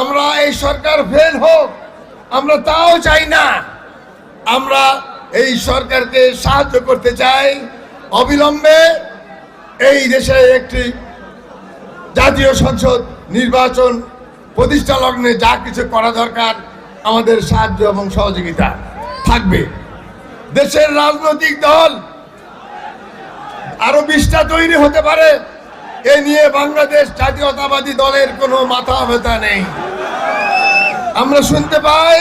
আমরা এই সরকার ফেল হোক, আমরা তাও চাই না। আমরা এই সরকারকে সাহায্য করতে চাই। অবিলম্বে এই দেশে একটি জাতীয় সংসদ নির্বাচন প্রতিষ্ঠা লগ্নে যা কিছু করা দরকার, আমাদের সাহায্য এবং সহযোগিতা থাকবে। দেশের রাজনৈতিক দল আরও বিশটা তৈরি হতে পারে। এ নিয়ে বাংলাদেশ জাতীয়তাবাদী দলের কোনো মাথা ব্যথা নেই। আমরা শুনতে পাই,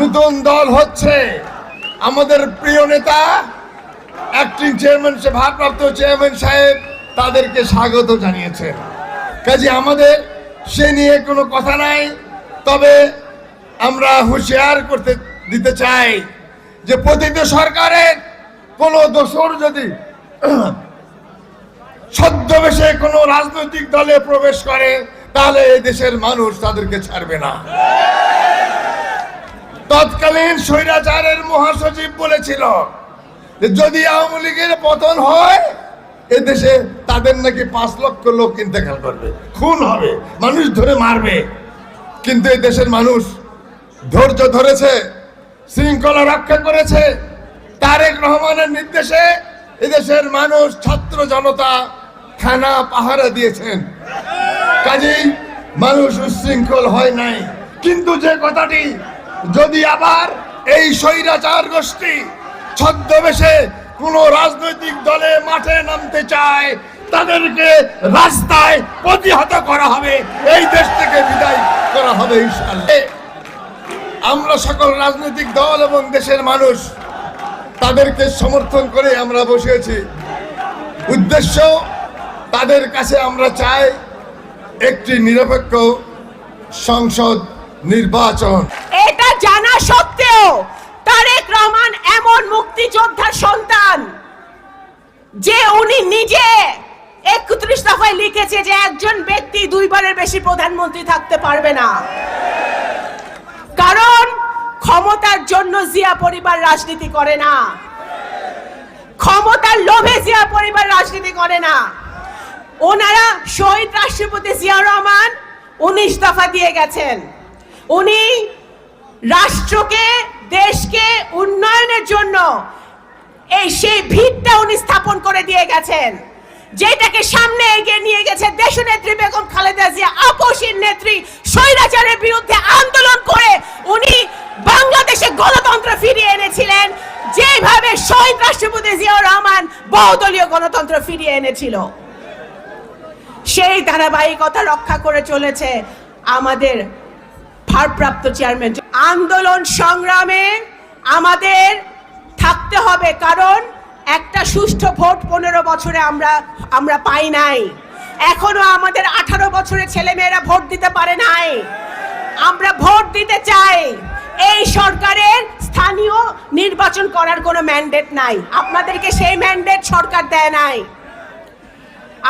নতুন দল হচ্ছে আমাদের প্রিয় নেতা অ্যাক্টিং চেয়ারম্যান সে ভারপ্রাপ্ত চেয়ারম্যান সাহেব, তাদেরকে স্বাগত জানিয়েছেন কাজে আমাদের সে নিয়ে কোনো কথা নাই, তবে আমরা হুঁশিয়ার করতে দিতে চাই যে প্রতিটি সরকারের কোনো দোষর যদি ছদ্মবেশে কোনো রাজনৈতিক দলে প্রবেশ করে, তাহলে এই দেশের মানুষ তাদেরকে ছাড়বে না। তৎকালীন স্বৈরাচারের মহাসচিব বলেছিল যদি আওয়ামী লীগের পতন হয়, এ দেশে তাদের নাকি পাঁচ লক্ষ লোক ইন্তেকাল করবে। খুন হবে, মানুষ ধরে মারবে। কিন্তু এই দেশের মানুষ ধৈর্য ধরেছে, শৃঙ্খলা রক্ষা করেছে। তারেক রহমানের নির্দেশে এদেশের মানুষ, ছাত্র জনতা থানা পাহারা দিয়েছেন। কাজেই মানুষ উশৃঙ্খল হয় নাই। কিন্তু যে কথাটি, যদি আবার এই স্বৈরাচার গোষ্ঠী ছদ্মবেশে কোন রাজনৈতিক দলে মাঠে নামতে চায়, তাদেরকে রাস্তায় প্রতিহত করা হবে। এই দেশ থেকে বিদায় করা হবে আমরা সকল রাজনৈতিক দল এবং দেশের মানুষ তাদেরকে সমর্থন করে আমরা বসেছি। উদ্দেশ্য তাদের কাছে আমরা চাই একটি নিরপেক্ষ সংসদ নির্বাচন। এটা জানা সত্ত্বেও তারেক রহমান এমন মুক্তিযোদ্ধার সন্তান যে উনি নিজে একত্রিশ দফায় লিখেছে যে একজন ব্যক্তি দুইবারের বেশি প্রধানমন্ত্রী থাকতে পারবে না। কারণ ক্ষমতার জন্য জিয়া পরিবার রাজনীতি করে না। ক্ষমতার লোভে জিয়া পরিবার রাজনীতি করে না। ওনারা শহীদ রাষ্ট্রপতি জিয়া রহমান উনিশ দফা দিয়ে গেছেন। উনি রাষ্ট্রকে, দেশকে উন্নয়নের জন্য এই সেই ভিতটা উনি স্থাপন করে দিয়ে গেছেন। যেটাকে সামনে এগিয়ে নিয়ে গেছে দেশনেত্রী বেগম খালেদা জিয়া, আপসীর নেত্রী, স্বৈরাচারের বিরুদ্ধে আন্দোলন করে উনি বাংলাদেশে গণতন্ত্র ফিরিয়ে এনেছিলেন। যেভাবে শহীদ রাষ্ট্রপতি জিয়াউর রহমান বহুদলীয় গণতন্ত্র ফিরিয়ে এনেছিল। সেই ধারাবাহিকতা রক্ষা করে চলেছে আমাদের ভারপ্রাপ্ত চেয়ারম্যান। আন্দোলন সংগ্রামে আমাদের থাকতে হবে, কারণ একটা সুষ্ঠু ভোট পনেরো বছরে আমরা আমরা পাই নাই। এখনও আমাদের আঠারো বছরের ছেলেমেয়েরা ভোট দিতে পারে নাই। আমরা ভোট দিতে চাই। এই সরকারের স্থানীয় নির্বাচন করার কোনো ম্যান্ডেট নাই। আপনাদেরকে সেই ম্যান্ডেট সরকার দেয় নাই।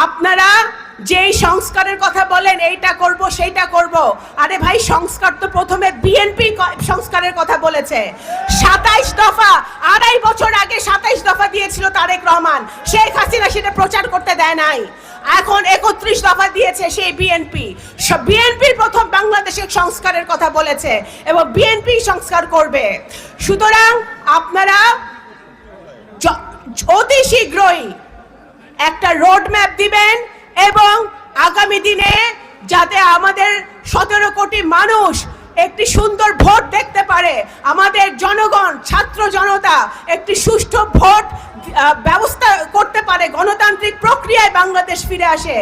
আপনারা যেই সংস্কারের কথা বলেন, এইটা করব, সেইটা করব। আরে ভাই, সংস্কার তো প্রথমে বিএনপি সংস্কারের কথা বলেছে। সাতাইশ দফা, আড়াই বছর আগে সাতাইশ দফা দিয়েছিল তারেক রহমান। শেখ হাসিনা সেটা প্রচার করতে দেয় নাই। এখন একত্রিশ দফা দিয়েছে সেই বিএনপি বিএনপি প্রথম বাংলাদেশের সংস্কারের কথা বলেছে এবং বিএনপি সংস্কার করবে। সুতরাং আপনারা অতি শীঘ্রই একটা রোড ম্যাপ দিবেন এবং আগামী দিনে যাতে আমাদের সতেরো কোটি মানুষ একটি সুন্দর ভোট দেখতে পারে, আমাদের জনগণ, ছাত্র জনতা একটি সুষ্ঠু ভোট ব্যবস্থা করতে পারে গণতান্ত্রিক প্রক্রিয়ায় বাংলাদেশ ফিরে আসে।